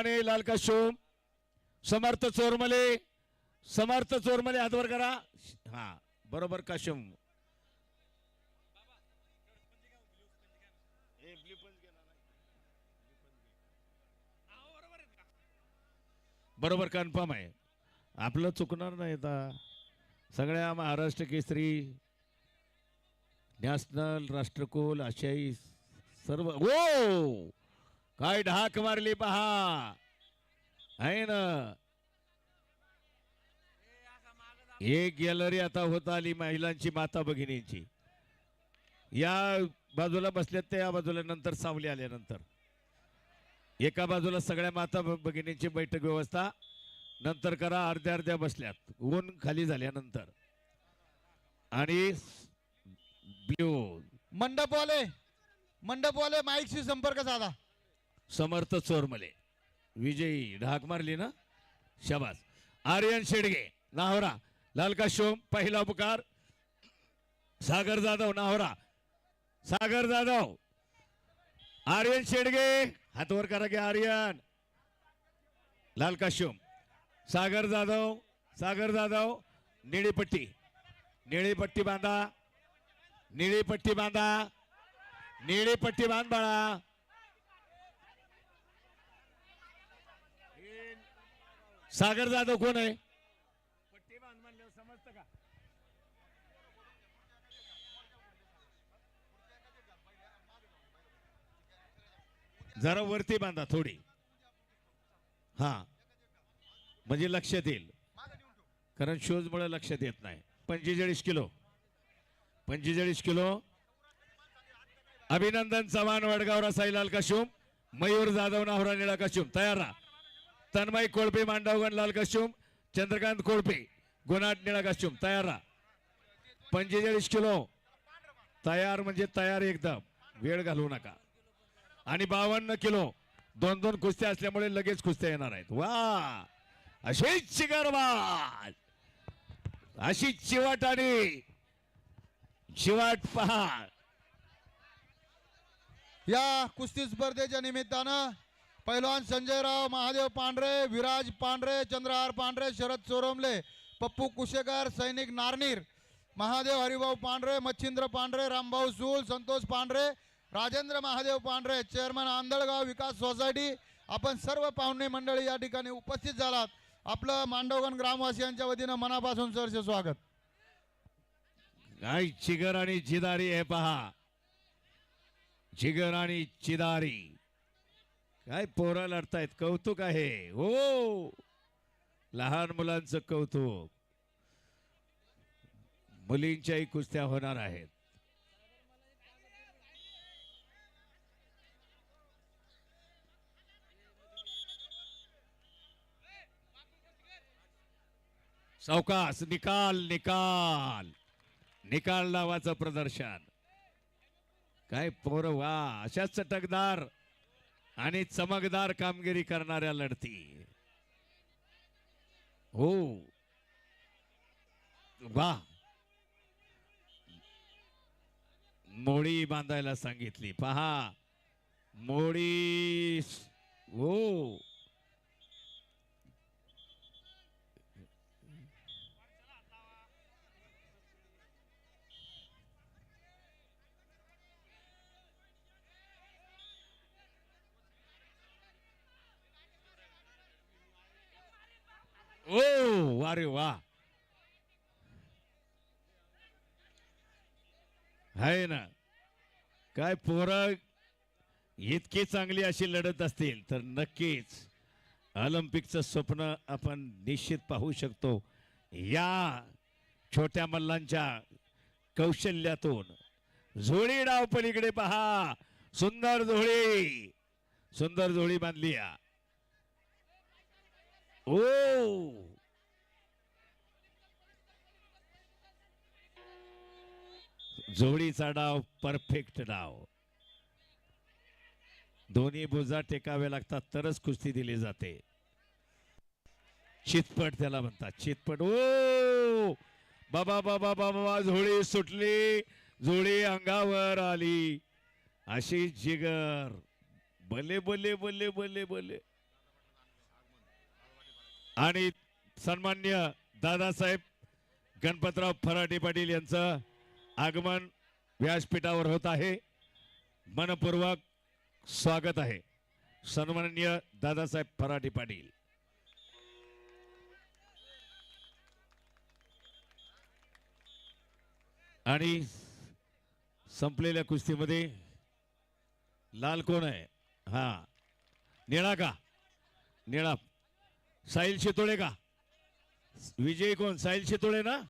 माने लाल काशोम समर्थ चोरमले समर्थ चोरमले हातवर करा. हा बरोबर काशोम बरोबर कन्फर्म आहे. आपलं चुकणार नाही आता. सगळ्या महाराष्ट्र केसरी नॅशनल राष्ट्रकुल आशियाई सर्व ओ! काय ढाक मारली पहा. आहे ना? एक गॅलरी आता होत आली महिलांची माता भगिनींची. या बाजूला बसल्यात त्या या बाजूला नंतर सावली आल्यानंतर. एका बाजूला सगळ्या माता भगिनींची बैठक व्यवस्था नंतर करा अर्ध्या अर्ध्या बसल्यात. ऊन खाली झाल्यानंतर. आणि ब्ल्यू. मंडपवाले मंडपवाले माईकशी संपर्क साधा. समर्थ चोरमले. विजयी ढाक मारली ना? शबास. आर्यन शेडगे नाहोरा. लालका शोम पहिला पुकार. सागर जाधव नाहोरा. सागर जाधव. आर्यन शेडगे हातवर करा की आर्यन. लालका शोम. सागर जाधव सागर जाधव. निळी पट्टी. निळी पट्टी बांधा. निळी पट्टी बांधा. निळी पट्टी बांध बाळा. सागर जाधव कोण आहे? पट्टी बांध का जरा वरती बांधा थोडी. हा. म्हणजे लक्षात येईल. कारण शोज मुळे लक्षात येत नाही. पंचेचाळीस किलो. पंचेचाळीस किलो. अभिनंदन चव्हाण वडगाव रसाईलाल कशुम मयूर जाधव नाहोरा निळा कशुम तयार राहा. तन्मय कोळपे मांडवगण लाल कश्युम चंद्रकांत कोळपे गुणाट निळा कश्युम तयार राहा. पंचेचाळीस किलो. तयार म्हणजे तयार एकदम. वेळ घालवू नका. आणि बावन्न किलो. दोन दोन कुस्त्या असल्यामुळे लगेच कुस्त्या येणार आहेत. वा! अशीच शिगरवाज अशी चिवाट आणि चिवाट पहा. या कुस्ती स्पर्धेच्या निमित्तानं पैलवान संजयराव महादेव पांढरे विराज पांढरे चंद्रहार पांढरे शरद चोरमले पप्पू कुशेकर सैनिक नारनीर महादेव हरिभाऊ पांढरे मच्छिंद्र पांढरे रामभाऊ सूल संतोष पांढरे राजेंद्र महादेव पांढरे चेअरमन आंधळगाव विकास सोसायटी आपण सर्व पाहुणे मंडळी या ठिकाणी उपस्थित झालात. आपलं मांडवगण ग्रामवासियांच्या वतीनं मनापासून सरचे स्वागत. काय चिगर आणि चिदारी हे पहा. चिगर आणि चिदारी काय पोरा लढतायत? कौतुक आहे. हो. लहान मुलांचं कौतुक. मुलींच्याही कुस्त्या होणार आहेत. सावकास निकाल निकाल. निकाल नावाचं प्रदर्शन. काय पोर वा अशाच चटकदार. आणि चमकदार कामगिरी करणाऱ्या लढती. हो. वा. मोडी बांधायला सांगितली. पहा. मोडी. हो. ओ अरे वा. आहे ना? काय पोरं इतकी चांगली अशी लढत असतील तर नक्कीच ऑलिम्पिकचं स्वप्न आपण निश्चित पाहू शकतो. या छोट्या मल्लांच्या कौशल्यातून. झोळी डाव पलीकडे पहा. सुंदर झोळी. सुंदर झोळी बांधली या. Oh. ओ जोडीचा डाव परफेक्ट डाव दोन्ही बुजा टेकावे लागतात तरच कुस्ती दिली जाते. चितपट त्याला म्हणतात चितपट. ओ. बाबा बाबा बाबा झोळी सुटली. झोळी अंगावर आली. अशी जिगर. भले भले भले भले भले. आणि सन्मान्य दादासाहेब गणपतराव फराटे पाटील यांचं आगमन व्यासपीठावर होत आहे. मनपूर्वक स्वागत आहे. सन्माननीय दादासाहेब फराटे पाटील. आणि संपलेल्या कुस्तीमध्ये लाल कोण आहे? हा निळा का? निळा. साहिल शितोळे का? विजय कोण? साहिल शितोळे ना?